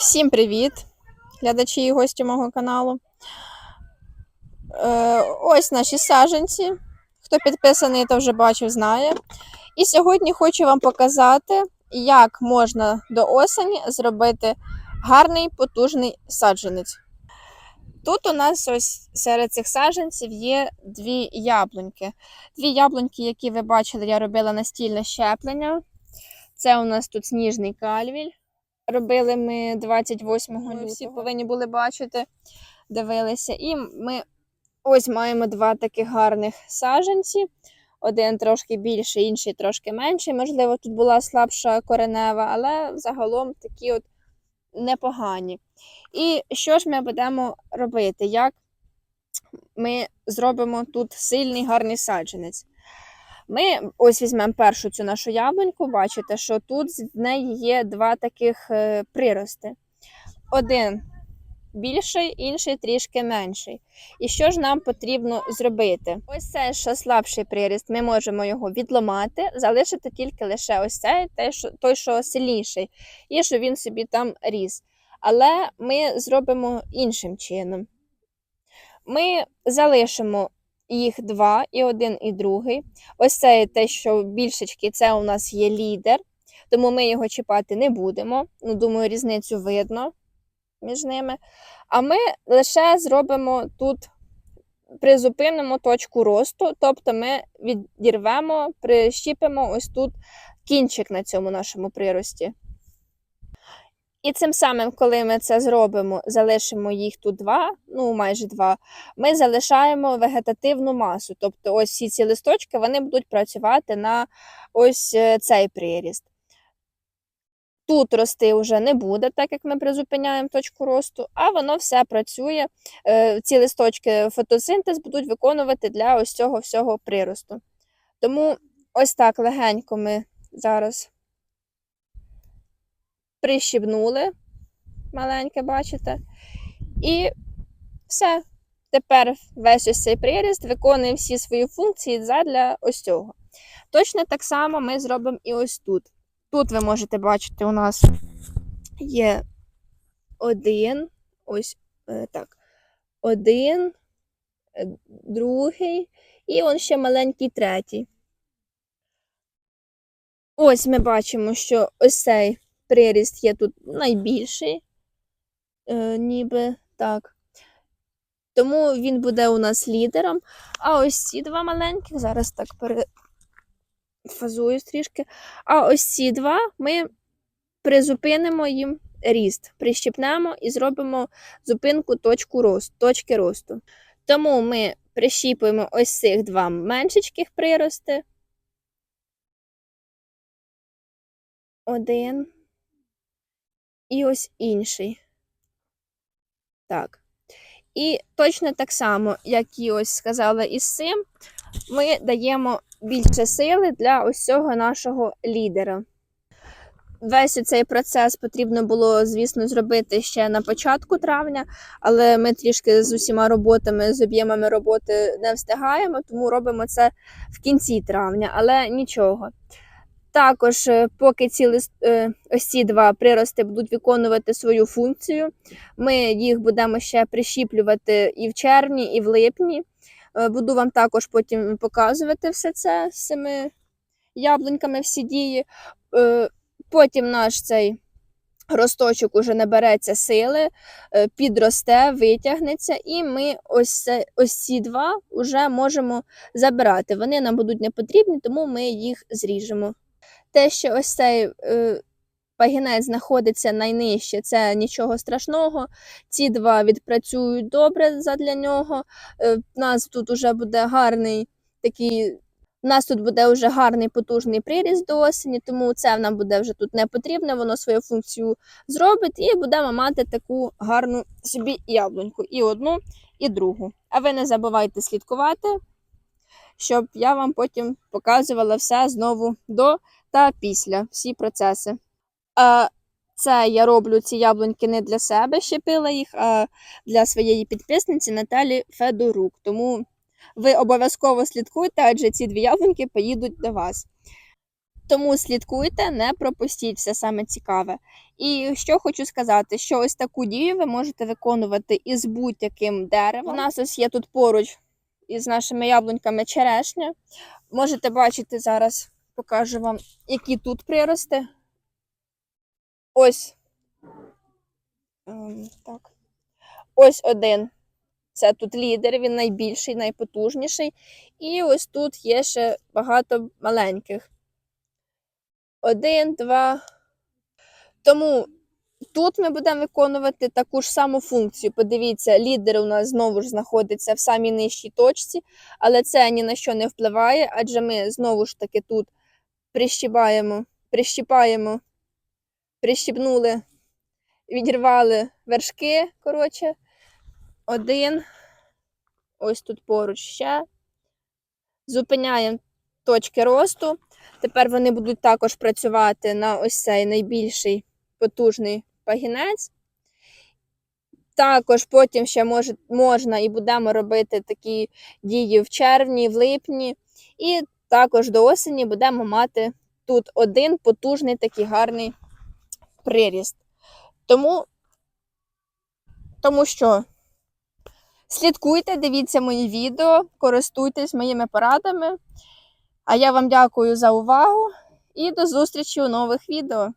Всім привіт, глядачі і гості мого каналу. Е, ось наші саджанці. Хто підписаний, то вже бачив, знає. І сьогодні хочу вам показати, як можна до осені зробити гарний потужний саджанець. Тут у нас ось серед цих саджанців є дві яблуньки. Дві яблуньки, які ви бачили, я робила настільне щеплення. Це у нас тут сніжний кальвіль. Робили ми 28 лютого. Всі повинні були бачити, дивилися. І ми ось маємо два таких гарних саджанці. Один трошки більший, інший трошки менший. Можливо, тут була слабша коренева, але загалом такі от непогані. І що ж ми будемо робити? Як ми зробимо тут сильний гарний саджанець? Ми ось візьмемо першу цю нашу яблуньку, бачите, що тут в неї є два таких е, прирости. Один більший, інший трішки менший. І що ж нам потрібно зробити? Ось цей, що слабший приріст, ми можемо його відламати, залишити тільки лише ось цей, той, що сильніший, і що він собі там ріс. Але ми зробимо іншим чином. Ми залишимо їх два, і один, і другий. Ось це те, що більшечки, це у нас є лідер, тому ми його чіпати не будемо. Ну, думаю, різницю видно між ними. А ми лише зробимо тут, призупинимо точку росту, тобто ми відірвемо, прищіпимо ось тут кінчик на цьому нашому прирості. І цим самим, коли ми це зробимо, залишимо їх тут два, ну майже два, ми залишаємо вегетативну масу. Тобто, ось всі ці листочки вони будуть працювати на ось е, цей приріст. Тут рости вже не буде, так як ми призупиняємо точку росту, а воно все працює. е, Ці листочки фотосинтез будуть виконувати для ось цього всього приросту. Тому ось так легенько ми зараз прищібнули, маленьке, бачите. І все. Тепер весь ось цей приріст виконує всі свої функції задля ось цього. Точно так само ми зробимо і ось тут. Тут ви можете бачити, у нас є один, ось е, так, один, е, другий, і он ще маленький третій. Ось ми бачимо, що ось цей приріст є тут найбільший, е, ніби так. Тому він буде у нас лідером. А ось ці два маленьких, зараз так перефазую трішки. А ось ці два ми призупинимо їм ріст, прищіпнемо і зробимо зупинку точку росту, точки росту. Тому ми прищіпуємо ось цих два меншечких прирости. Один. І ось інший. Так. І точно так само, як і ось сказала із цим, ми даємо більше сили для ось цього нашого лідера. Весь цей процес потрібно було, звісно, зробити ще на початку травня, але ми трішки з усіма роботами, з об'ємами роботи не встигаємо, тому робимо це в кінці травня, але нічого. Також, е, поки ці е, ці два прирости будуть виконувати свою функцію, ми їх будемо ще прищіплювати і в червні, і в липні. Е, Буду вам також потім показувати все це з цими яблуньками, всі дії. Потім наш цей росточок уже набереться сили, підросте, витягнеться, і ми ось, ось ці два вже можемо забирати. Вони нам будуть не потрібні, тому ми їх зріжемо. Те, що ось цей е, пагінець знаходиться найнижче, це нічого страшного. Ці два відпрацюють добре задля нього. Е, У нас тут вже буде гарний такий. У нас тут буде вже гарний потужний приріст до осені, тому це нам буде вже тут не потрібно, воно свою функцію зробить, і будемо мати таку гарну собі яблуньку. І одну, і другу. А ви не забувайте слідкувати, щоб я вам потім показувала все знову до та після всі процеси. А це я роблю ці яблуньки не для себе, щепила їх, а для своєї підписниці Наталі Федорук. Тому ви обов'язково слідкуйте, адже ці дві яблуньки поїдуть до вас. Тому слідкуйте, не пропустіть все саме цікаве. І що хочу сказати, що ось таку дію ви можете виконувати із будь-яким деревом. У нас ось є тут поруч із нашими яблуньками черешня. Можете бачити зараз, покажу вам, які тут прирости. Ось. Ем, так. Ось один. Це тут лідер, він найбільший, найпотужніший. І ось тут є ще багато маленьких. Один, два. Тому тут ми будемо виконувати таку ж саму функцію. Подивіться, лідер у нас знову ж знаходиться в самій нижчій точці, але це ні на що не впливає, адже ми знову ж таки тут прищіпаємо, прищіпаємо, прищіпнули, відірвали вершки. Коротше, один. Ось тут поруч ще. Зупиняємо точки росту. Тепер вони будуть також працювати на ось цей найбільший потужний пагінець. Також потім ще може, можна і будемо робити такі дії в червні, в липні. І також до осені будемо мати тут один потужний такий гарний приріст. Тому, тому що слідкуйте, дивіться мої відео, користуйтесь моїми порадами. А я вам дякую за увагу і до зустрічі у нових відео.